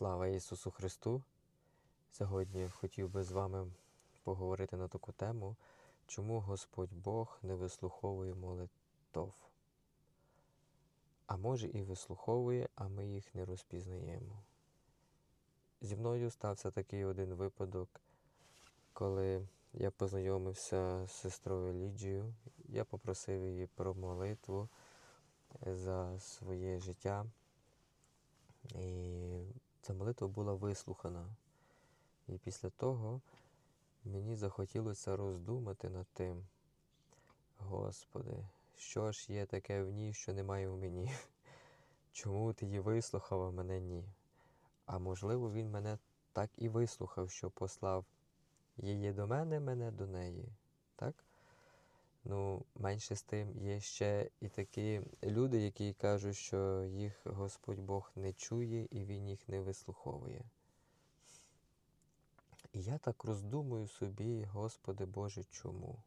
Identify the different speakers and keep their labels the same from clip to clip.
Speaker 1: Слава Ісусу Христу! Сьогодні хотів би з вами поговорити на таку тему, чому Господь Бог не вислуховує молитов. А може і вислуховує, а ми їх не розпізнаємо. Зі мною стався такий один випадок, коли я познайомився з сестрою Ліджією. Я попросив її про молитву за своє життя. І ця молитва була вислухана. І після того мені захотілося роздумати над тим, Господи, що ж є таке в ній, що немає в мені? Чому ти її вислухав, а мене ні? А можливо, він мене так і вислухав, що послав її до мене, мене до неї. Так? Ну, менше з тим є ще і такі люди, які кажуть, що їх Господь Бог не чує і Він їх не вислуховує. І я так роздумую собі, Господи Боже, чому?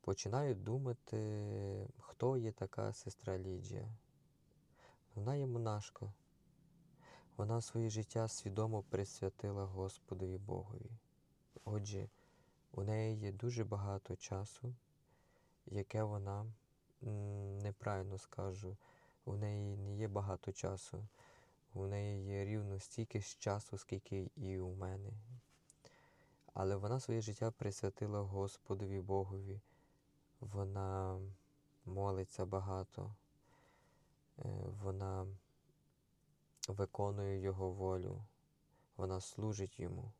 Speaker 1: Починаю думати, хто є така сестра Ліджія. Вона є монашка. Вона своє життя свідомо присвятила Господові Богові. Отже, у неї є дуже багато часу, яке вона, неправильно скажу, у неї не є багато часу. У неї є рівно стільки ж часу, скільки і у мене. Але вона своє життя присвятила Господові Богові. Вона молиться багато, е, вона виконує Його волю, вона служить йому.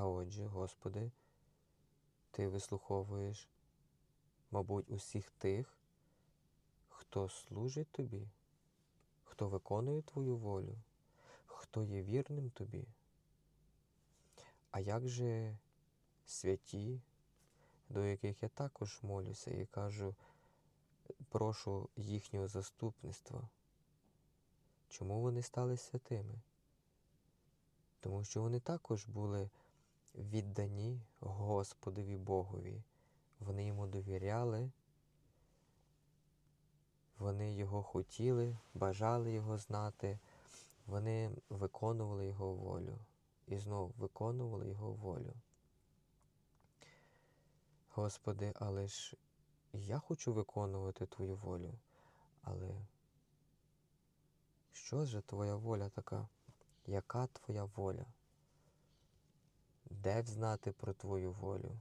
Speaker 1: А отже, Господи, Ти вислуховуєш, мабуть, усіх тих, хто служить Тобі, хто виконує Твою волю, хто є вірним Тобі. А як же святі, до яких я також молюся і кажу, прошу їхнього заступництва? Чому вони стали святими? Тому що вони також були віддані Господові Богові. Вони йому довіряли, вони його хотіли, бажали його знати, вони виконували його волю і знов виконували його волю. Господи, але ж я хочу виконувати Твою волю, але що ж Твоя воля така? Яка Твоя воля? Де взнати про Твою волю?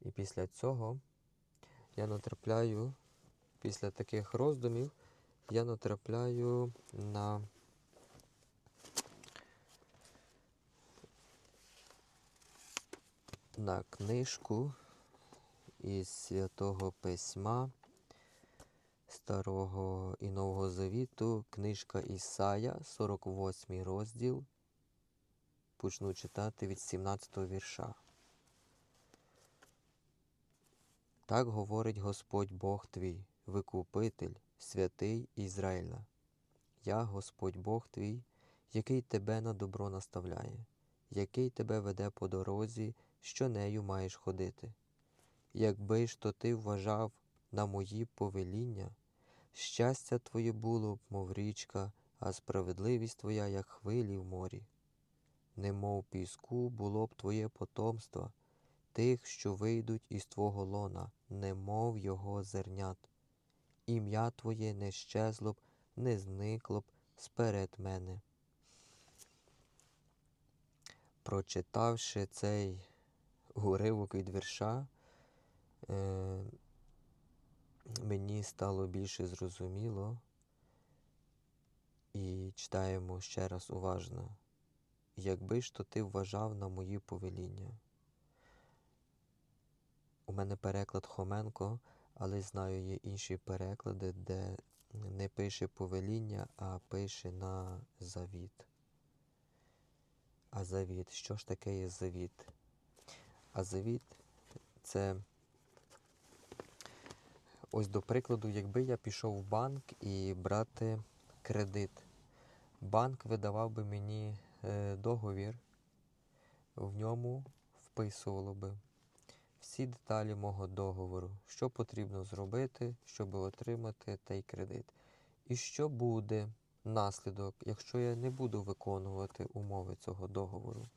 Speaker 1: І після цього я натрапляю, після таких роздумів, я натрапляю на на книжку із Святого Письма Старого і Нового Завіту, книжка Ісая, 48 розділ. Почну читати від 17 вірша. Так говорить Господь Бог твій, Викупитель, святий Ізраїля. Я, Господь Бог твій, який тебе на добро наставляє, який тебе веде по дорозі, що нею маєш ходити. Якби ж то ти вважав на мої повеління, щастя твоє було б, мов річка, а справедливість твоя, як хвилі в морі. Немов піску було б твоє потомство, тих, що вийдуть із твого лона, немов його зернят. Ім'я Твоє не щезло б, не зникло б сперед мене. Прочитавши цей уривок від вірша, е, мені стало більше зрозуміло і читаємо ще раз уважно. Якби ж то ти вважав на мої повеління. У мене переклад Хоменко, але знаю, є інші переклади, де не пише повеління, а пише на завіт. А завіт, що ж таке є завіт? А завіт це, ось до прикладу, якби я пішов в банк і брати кредит, банк видавав би мені е, договір, в ньому вписувало би всі деталі мого договору, що потрібно зробити, щоб отримати той кредит. І що буде наслідок, якщо я не буду виконувати умови цього договору.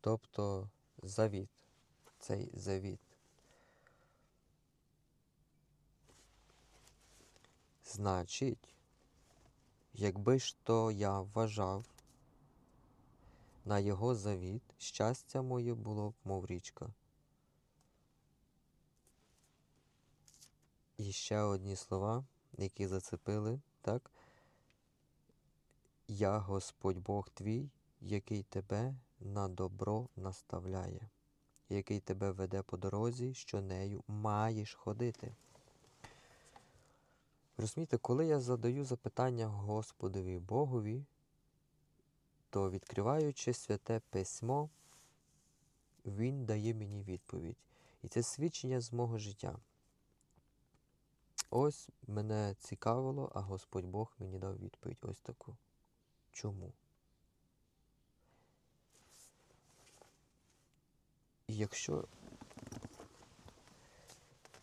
Speaker 1: Тобто завіт, цей завіт. Значить, якби ж то я вважав на його завіт, щастя моє було б, мов річка. І ще одні слова, які зацепили, так? Я Господь Бог твій, який тебе на добро наставляє, який тебе веде по дорозі, що нею маєш ходити. Розумієте, коли я задаю запитання Господові Богові, то відкриваючи святе письмо, Він дає мені відповідь. І це свідчення з мого життя. Ось мене цікавило, а Господь Бог мені дав відповідь ось таку. Чому? І якщо,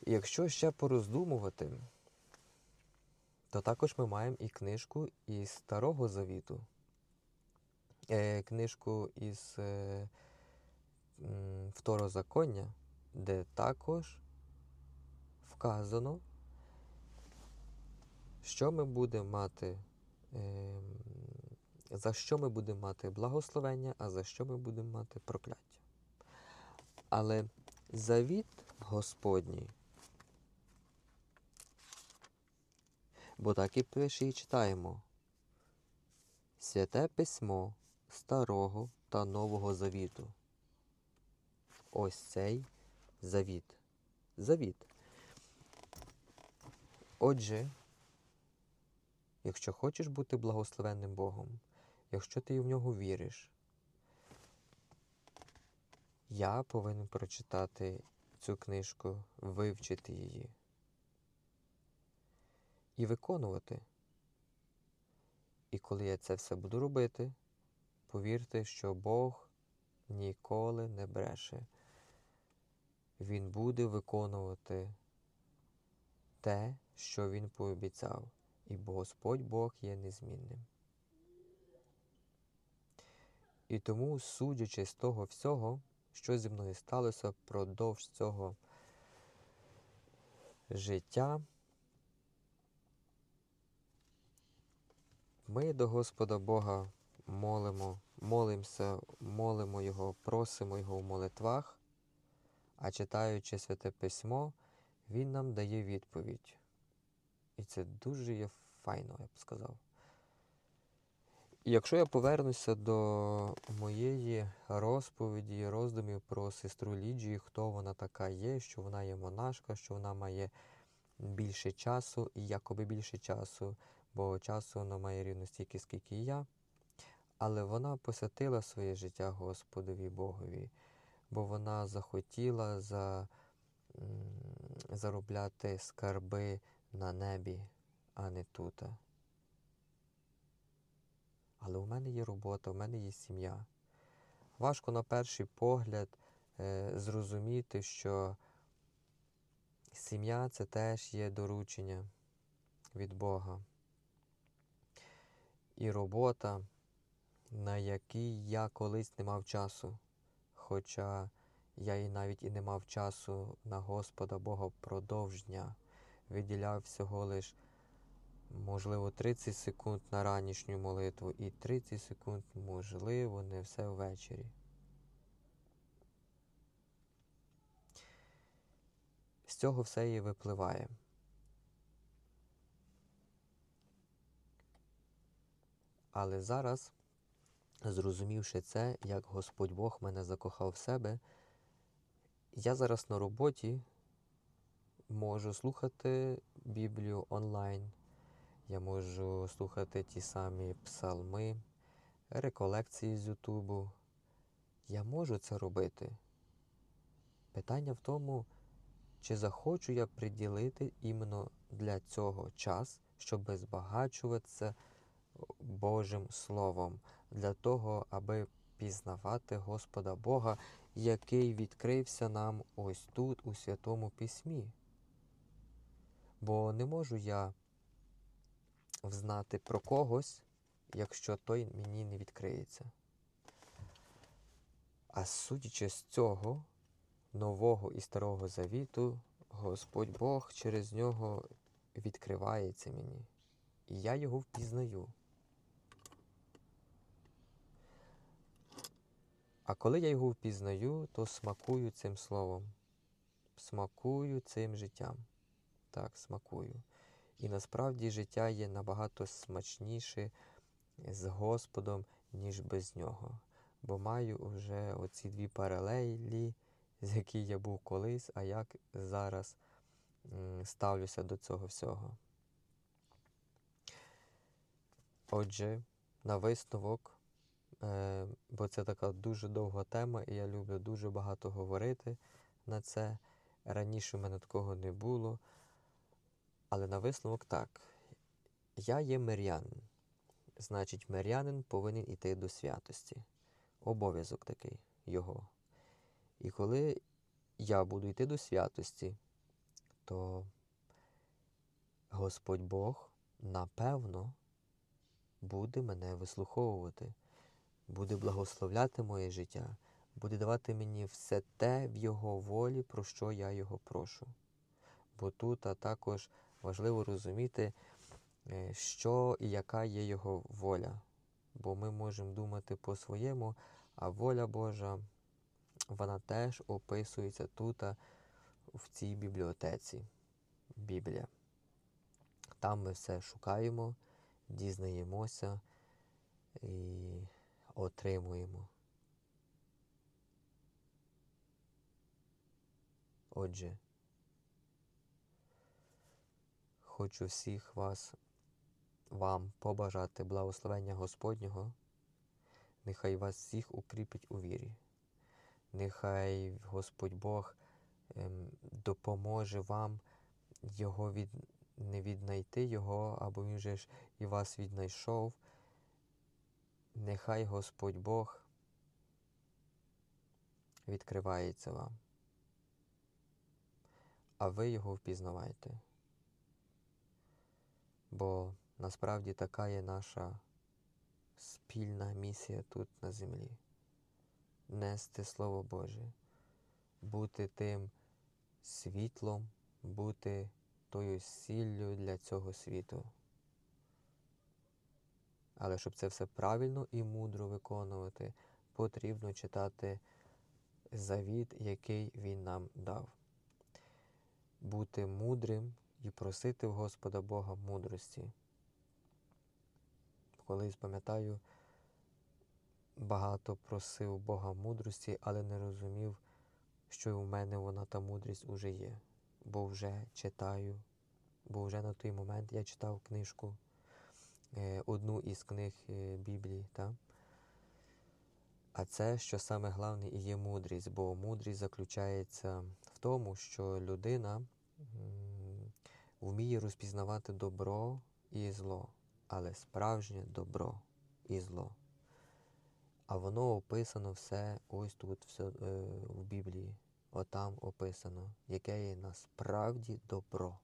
Speaker 1: якщо ще пороздумувати, то також ми маємо і книжку із Старого Завіту, е, книжку із е, Второзаконня, де також вказано, що ми будемо мати, ем, за що ми будемо мати благословення, а за що ми будемо мати прокляття. Але завіт Господній, бо так і пише і читаємо. Святе письмо Старого та Нового Завіту. Ось цей завіт. Завіт. Отже, якщо хочеш бути благословенним Богом, якщо ти в нього віриш, я повинен прочитати цю книжку, вивчити її і виконувати. І коли я це все буду робити, повірте, що Бог ніколи не бреше. Він буде виконувати те, що він пообіцяв, і Господь Бог є незмінним. І тому, судячи з того всього, що зі мною сталося впродовж цього життя, ми до Господа Бога молимо, молимося, молимо Його, просимо Його в молитвах, а читаючи Святе Письмо, Він нам дає відповідь. І це дуже є файно, я б сказав. Якщо я повернуся до моєї розповіді, роздумів про сестру Ліджію, хто вона така є, що вона є монашка, що вона має більше часу і якоби більше часу, бо часу вона має рівно стільки, скільки і я. Але вона посвятила своє життя Господові Богові, бо вона захотіла за, заробляти скарби на небі, а не тут. Але у мене є робота, у мене є сім'я. Важко на перший погляд е, зрозуміти, що сім'я це теж є доручення від Бога. І робота, на якій я колись не мав часу, хоча я і навіть і не мав часу на Господа Бога впродовж дня, виділяв всього лиш можливо, 30 секунд на ранішню молитву і 30 секунд, можливо, не все ввечері. З цього все і випливає. Але зараз, зрозумівши це, як Господь Бог мене закохав в себе, я зараз на роботі можу слухати Біблію онлайн. Я можу слухати ті самі псалми, реколекції з Ютубу. Я можу це робити. Питання в тому, чи захочу я приділити іменно для цього час, щоб збагачуватися Божим Словом, для того, аби пізнавати Господа Бога який відкрився нам ось тут, у Святому Письмі. Бо не можу я взнати про когось, якщо той мені не відкриється. А судячи з цього нового і старого завіту, Господь Бог через нього відкривається мені, і я його впізнаю. А коли я його впізнаю, то смакую цим словом, смакую цим життям. Так, смакую. І насправді життя є набагато смачніше з Господом, ніж без нього. Бо маю вже оці дві паралелі, з які я був колись, а як зараз ставлюся до цього всього. Отже, на висновок, бо це така дуже довга тема, і я люблю дуже багато говорити на це. Раніше в мене такого не було. Але на висновок так. Я є мирянин. Значить, мирянин повинен іти до святості. Обов'язок такий його. І коли я буду йти до святості, то Господь Бог, напевно, буде мене вислуховувати, буде благословляти моє життя, буде давати мені все те в Його волі, про що я його прошу. Бо тут а також важливо розуміти, е, що і яка є його воля. Бо ми можемо думати по-своєму, а воля Божа, вона теж описується тут, в цій бібліотеці. Біблія. Там ми все шукаємо, дізнаємося і отримуємо. Отже, хочу всіх вас, вам побажати благословення Господнього. Нехай вас всіх укріпить у вірі. Нехай Господь Бог ем, допоможе вам його від, не віднайти Його, або Він же ж і вас віднайшов. Нехай Господь Бог відкривається вам, а ви його впізнавайте. Бо насправді така є наша спільна місія тут на землі. Нести Слово Боже, бути тим світлом, бути тою сіллю для цього світу. Але щоб це все правильно і мудро виконувати, потрібно читати завіт, який Він нам дав. Бути мудрим і просити в Господа Бога мудрості. Колись пам'ятаю, багато просив Бога мудрості, але не розумів, що у мене вона та мудрість уже є, бо вже читаю, бо вже на той момент я читав книжку, одну із книг е, Біблії. Та? А це, що саме головне, і є мудрість, бо мудрість заключається в тому, що людина вміє розпізнавати добро і зло, але справжнє добро і зло. А воно описано все ось тут все, е, в Біблії. Отам описано, яке є насправді добро.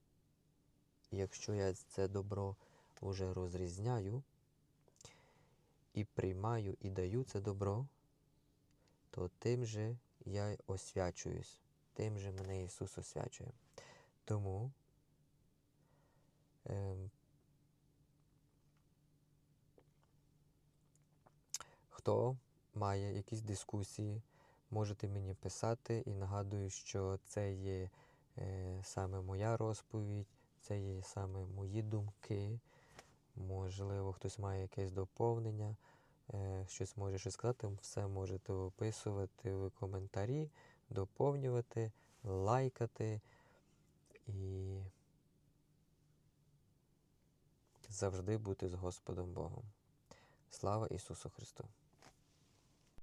Speaker 1: І якщо я це добро вже розрізняю і приймаю і даю це добро, то тим же я освячуюсь, тим же мене Ісус освячує. Тому ем, хто має якісь дискусії, можете мені писати і нагадую, що це є е, саме моя розповідь, це є саме мої думки. Можливо, хтось має якесь доповнення, е, щось може ще сказати, все можете описувати в коментарі, доповнювати, лайкати і завжди бути з Господом Богом. Слава Ісусу Христу!